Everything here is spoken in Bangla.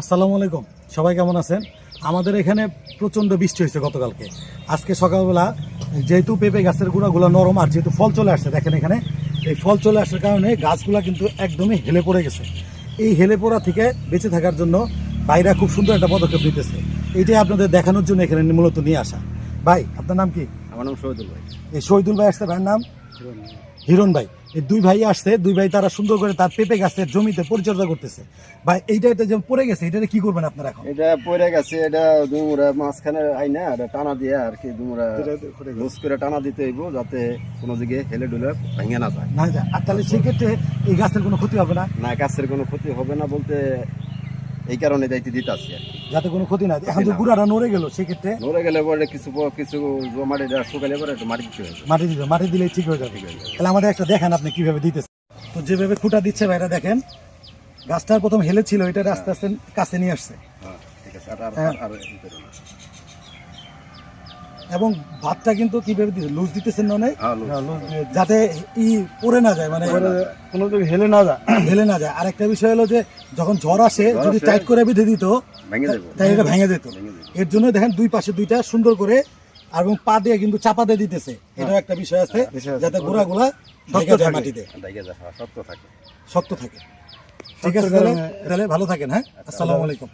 আসসালামু আলাইকুম। সবাই কেমন আছেন? আমাদের এখানে প্রচণ্ড বৃষ্টি হয়েছে গতকালকে। আজকে সকালবেলা যেহেতু পেঁপে গাছের গুঁড়াগুলো নরম আর যেহেতু ফল চলে আসছে দেখেন এখানে এই ফল চলে আসার কারণে গাছগুলো কিন্তু একদমই হেলে পড়ে গেছে। এই হেলে পড়া থেকে বেঁচে থাকার জন্য ভাইরা খুব সুন্দর একটা পদক্ষেপ নিতেছে। এটাই আপনাদের দেখানোর জন্য এখানে মূলত নিয়ে আসা। ভাই আপনার নাম কি? আমার নাম শহীদুল ভাই। এই শহীদুল ভাই আসছে ভাইয়ের নাম? হিরণ ভাই এই দুই ভাই আসছে দুই ভাই তারা সুন্দর করে তার পেঁপে গাছের জমিতে পরিচর্যা করতেছে। ভাই এইটা এটা যেমন পড়ে গেছে এটা কি করবেন আপনারা এখন? এটা পড়ে গেছে এটা দুমুরা মাঝখানে আইনা এটা টানা দিয়ে আর কি দুমুরা লুজ করে টানা দিতে হইব যাতে কোনো দিকে হেলে ডুলে ভেঙে না যায়। না যা আর তাহলে সেক্ষেত্রে এই গাছের কোনো ক্ষতি হবে না? না গাছের কোনো ক্ষতি হবে না বলতে এই কারণে দায়িত্ব দিতে আছি যাতে কোনো ক্ষতি না হয়। এখন যে গুড়াটা নড়ে গেল সেক্ষেত্রে? নড়ে গেলে পরে কিছু কিছু মাটি শুকালে পরে একটু মাটি দিতে হবে। মাটি দিতে মাটি দিলে ঠিক হয়ে যাবে। তাহলে আমাদের একটা দেখেন আপনি কীভাবে দিতেছেন তো যেভাবে খুঁটা দিচ্ছে ভাইরা দেখেন গাছটার প্রথম হেলে ছিল এটা আস্তে আস্তে কাছে নিয়ে আসছে। হ্যাঁ ঠিক আছে। আর আর হ্যাঁ। আর- আর ই করো না। এবং ভাতটা কিন্তু কীভাবে দিচ্ছে লুজ দিতেছেন না হ্যাঁ, লুজ। যাতে ই পড়ে না যায় মানে কোনো দিকে হেলে না যায়। হেলে না যায়। আর একটা বিষয় হলো যে যখন ঝড় আসে যদি টাইট করে বেঁধে দিত তাই এটা ভেঙে যেত এর জন্য দেখেন দুই পাশে দুইটা সুন্দর করে আর এবং পা দিয়ে কিন্তু চাপা দিয়ে দিতেছে। এটাও একটা বিষয় আছে যাতে গোড়াগুলা ঢেকে যায় মাটিতে। হ্যাঁ, শক্ত থাকে। শক্ত থাকে। ঠিক আছে তাহলে তাহলে ভালো থাকেন হ্যাঁ? আসসালামু আলাইকুম।